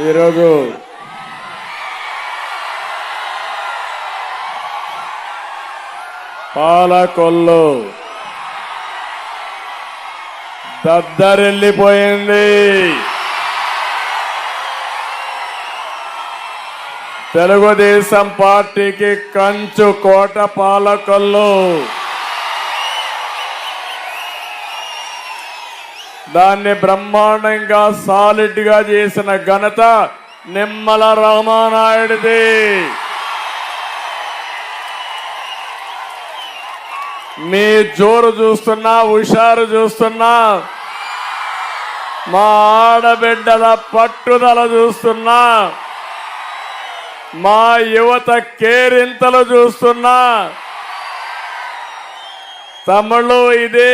ఈరోజు పాలకొల్లు దద్దరిల్లిపోయింది. తెలుగుదేశం పార్టీకి కంచు కోట పాలకొల్లు. దాన్ని బ్రహ్మాండంగా సాలిడ్గా చేసిన ఘనత నిమ్మల రామానాయుడిది. మీ జోరు చూస్తున్నా హుషారు చూస్తున్నా మా ఆడబిడ్డల పట్టుదల చూస్తున్నా మా యువత కేరింతలు చూస్తున్నా తమ్ముళ్ళు ఇదే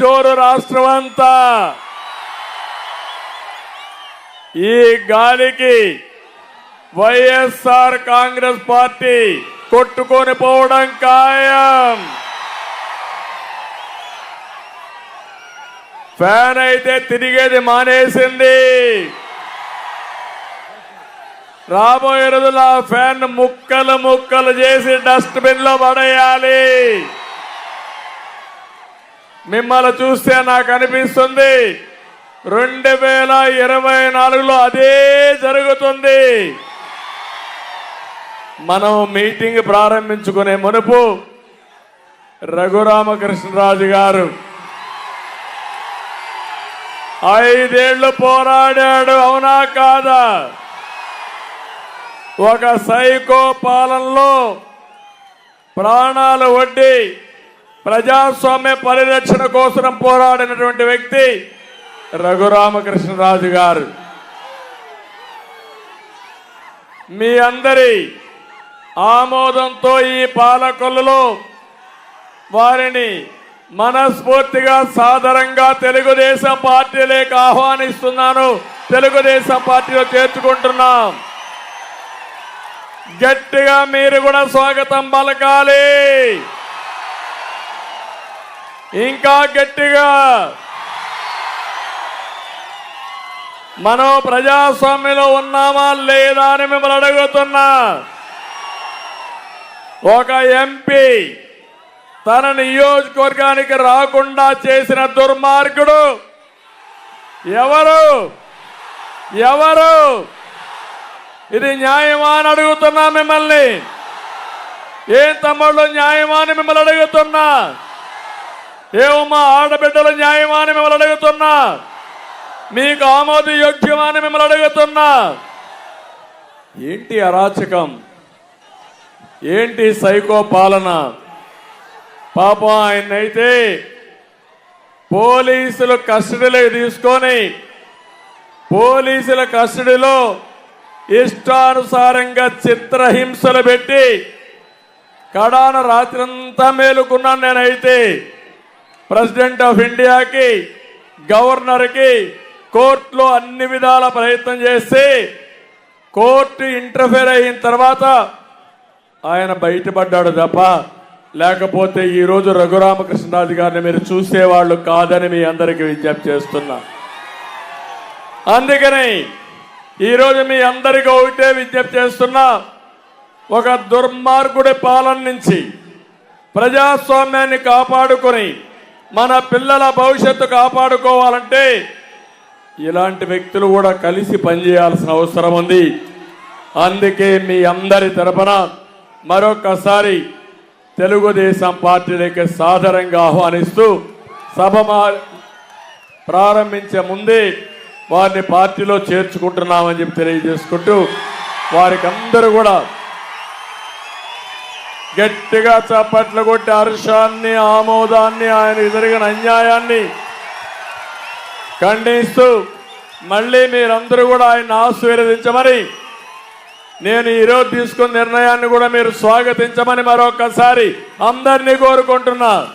జోరు రాష్ట్రం అంతా. ఈ గాలికి వైఎస్ఆర్ కాంగ్రెస్ పార్టీ కొట్టుకొని పోవడం ఖాయం. ఫ్యాన్ అయితే తిరిగేది మానేసింది. రాబోయే రోజుల్లో ఆ ఫ్యాన్ ముక్కలు ముక్కలు చేసి డస్ట్బిన్లో పడేయాలి. మిమ్మల్ని చూస్తే నాకు అనిపిస్తుంది. రెండు వేల ఇరవై నాలుగులో అదే జరుగుతుంది. మనం మీటింగ్ ప్రారంభించుకునే మునుపు రఘురామకృష్ణరాజు గారు ఐదేళ్ళు పోరాడాడు అవునా కాదా? ఒక సైకో పాలనలో ప్రాణాలు వడ్డీ ప్రజాస్వామ్య పరిరక్షణ కోసం పోరాడినటువంటి వ్యక్తి రఘురామకృష్ణరాజు గారు. మీ అందరి ఆమోదంతో ఈ పాలకొల్లులో వారిని మనస్ఫూర్తిగా సాదరంగా తెలుగుదేశం పార్టీలోకి ఆహ్వానిస్తున్నాను. తెలుగుదేశం పార్టీలో చేర్చుకుంటున్నాం. గట్టిగా మీరు కూడా స్వాగతం పలకాలి. ఇంకా గట్టిగా. మనం ప్రజాస్వామ్యంలో ఉన్నామా లేదా అని మిమ్మల్ని అడుగుతున్నా. ఒక ఎంపీ తన నియోజకవర్గానికి రాకుండా చేసిన దుర్మార్గుడు ఎవరు? ఎవరు? ఇది న్యాయమా అని అడుగుతున్నా మిమ్మల్ని. ఏం తమ్ముళ్ళు న్యాయమా అని మిమ్మల్ని అడుగుతున్నా? ఏమమ్మా ఆడబిడ్డల న్యాయమా అని మిమ్మల్ని అడుగుతున్నా మీకు ఆమోదయోగ్యమా అని మిమ్మల్ని అడుగుతున్నా ఏంటి అరాచకం? ఏంటి సైకో పాలన? పాపం ఆయన్నైతే పోలీసులు కస్టడీలోకి తీసుకొని పోలీసుల కస్టడీలో ఇష్టానుసారంగా చిత్రహింసలు పెట్టి కడాన రాత్రంతా మేలుకున్నాను నేనైతే. ప్రెసిడెంట్ ఆఫ్ ఇండియాకి గవర్నర్కి కోర్టులో అన్ని విధాల ప్రయత్నం చేసి కోర్టు ఇంటర్ఫేర్ అయిన తర్వాత ఆయన బయటపడ్డాడు తప్ప లేకపోతే ఈరోజు రఘురామకృష్ణరాజు గారిని మీరు చూసేవాళ్ళు కాదని మీ అందరికీ విజ్ఞప్తి చేస్తున్నా. అందుకని ఈరోజు మీ అందరికీ ఒకటే విజ్ఞప్తి చేస్తున్నా ఒక దుర్మార్గుడి పాలన నుంచి ప్రజాస్వామ్యాన్ని కాపాడుకొని మన పిల్లల భవిష్యత్తు కాపాడుకోవాలంటే ఇలాంటి వ్యక్తులు కూడా కలిసి పనిచేయాల్సిన అవసరం ఉంది. అందుకే మీ అందరి తరపున మరొకసారి తెలుగుదేశం పార్టీలోకి సాదరంగా ఆహ్వానిస్తూ సభ మా- ప్రారంభించే ముందే వారిని పార్టీలో చేర్చుకుంటున్నామని చెప్పి తెలియజేసుకుంటూ వారికి అందరూ కూడా గట్టిగా చప్పట్లు కొట్టి హర్షాన్ని ఆమోదాన్ని ఆయన జరిగిన అన్యాయాన్ని ఖండిస్తూ మళ్ళీ మీరందరూ కూడా ఆయన ఆశీర్వదించమని నేను ఈరోజు తీసుకున్న నిర్ణయాన్ని కూడా మీరు స్వాగతించమని మరొకసారి అందరినీ కోరుకుంటున్నాను